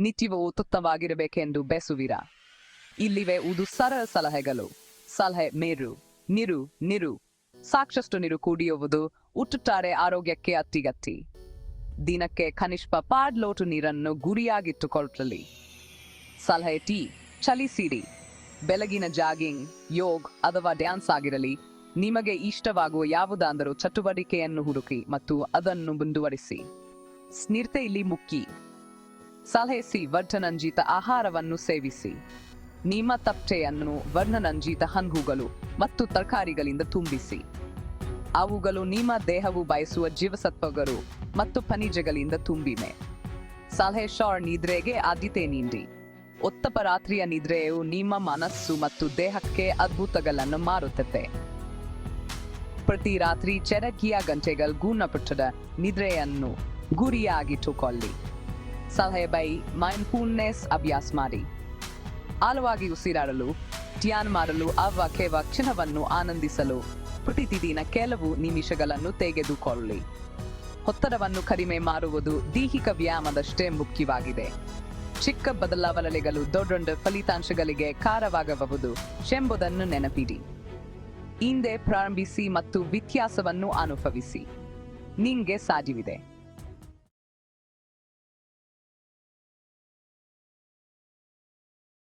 ನಿತ್ಯವೂ ತುತ್ತವಾಗಿರಬೇಕೆಂದು ಬೆಸುವಿರ ಇಲ್ಲಿವೆ ಉದು ಸರಳ ಸಲಹೆಗಳು. ಸಲಹೆ ಮೇರು, ನಿರು ನಿರು. ಸಾಕಷ್ಟು ನೀರು ಕುಡಿಯುವುದು, ಉಟ್ಟುತ್ತಾರೆ ಆರೋಗ್ಯಕ್ಕೆ ಅತ್ತಿಗತ್ತಿ. ದಿನಕ್ಕೆ ಕನಿಷ್ಠ ಪಾಡ್ ಲೋಟು ನೀರನ್ನು ಗುರಿಯಾಗಿಟ್ಟುಕೊಳ್ಳಲಿ ಸಲಹೆ ಟಿ, ಚಲಿಸಿರಿ. ಬೆಳಗಿನ ಜಾಗಿಂಗ್, ಯೋಗ್ ಅಥವಾ ಡ್ಯಾನ್ಸ್ ಆಗಿರಲಿ. ನಿಮಗೆ ಇಷ್ಟವಾಗುವ ಯಾವುದಾದರೂ ಚಟುವಟಿಕೆಯನ್ನು ಹುಡುಕಿ ಮತ್ತು ಅದನ್ನು ಮುಂದುವರಿಸಿ. ಸ್ನಿರ್ತೆ ಇಲ್ಲಿ ಮುಕ್ಕಿ ಸಲಹೆ ಸಿ ವರ್ಣನಂಜಿತ ಆಹಾರವನ್ನು ಸೇವಿಸಿ. ನಿಮ್ಮ ತಪ್ಪೆಯನ್ನು ವರ್ಣನಂಜಿತ ಹಂಗುಗಳು ಮತ್ತು ತರಕಾರಿಗಳಿಂದ ತುಂಬಿಸಿ. ಅವುಗಳು ನಿಮ್ಮ ದೇಹವು ಬಯಸುವ ಜೀವಸತ್ವಗಳು ಮತ್ತು ಖನಿಜಗಳಿಂದ ತುಂಬಿವೆ. ಸಲಹೆ ಶಾರ್ ನಿದ್ರೆಗೆ ಆದ್ಯತೆ ನೀಡಿ. ಉತ್ತಮ ರಾತ್ರಿಯ ನಿದ್ರೆಯು ನಿಮ್ಮ ಮನಸ್ಸು ಮತ್ತು ದೇಹಕ್ಕೆ ಅದ್ಭುತಗಳನ್ನು ಮಾರುತ್ತದೆ ಪ್ರತಿ ರಾತ್ರಿ ಚರಕಿಯ ಗಂಟೆಗಳ ಗುಣಪಟ್ಟದ ನಿದ್ರೆಯನ್ನು ಗುರಿಯಾಗಿಟ್ಟುಕೊಳ್ಳಿ. ಸಲಹೆ ಬೈ ಮೈಂಡ್ಫುಲ್ನೆಸ್ ಅಭ್ಯಾಸ ಮಾಡಿ. ಆಳವಾಗಿ ಉಸಿರಾಡಲು, ಧ್ಯಾನ ಮಾಡಲು ಕೇವ ಕ್ಷಣವನ್ನು ಆನಂದಿಸಲು ಪ್ರತಿದಿನ ಕೆಲವು ನಿಮಿಷಗಳನ್ನು ತೆಗೆದುಕೊಳ್ಳಿ. ಒತ್ತಡವನ್ನು ಕಡಿಮೆ ಮಾಡುವುದು ದೈಹಿಕ ವ್ಯಾಯಾಮದಷ್ಟೇ ಮುಖ್ಯವಾಗಿದೆ. ಚಿಕ್ಕ ಬದಲಾವಣೆಗಳು ದೊಡ್ಡ ಫಲಿತಾಂಶಗಳಿಗೆ ಕಾರವಾಗಬಹುದು ಎಂಬುದನ್ನು ನೆನಪಿಡಿ. ಹಿಂದೆ ಪ್ರಾರಂಭಿಸಿ ಮತ್ತು ವ್ಯತ್ಯಾಸವನ್ನು ಅನುಭವಿಸಿ. ನಿಂಗೆ ಸಾಧ್ಯವಿದೆ.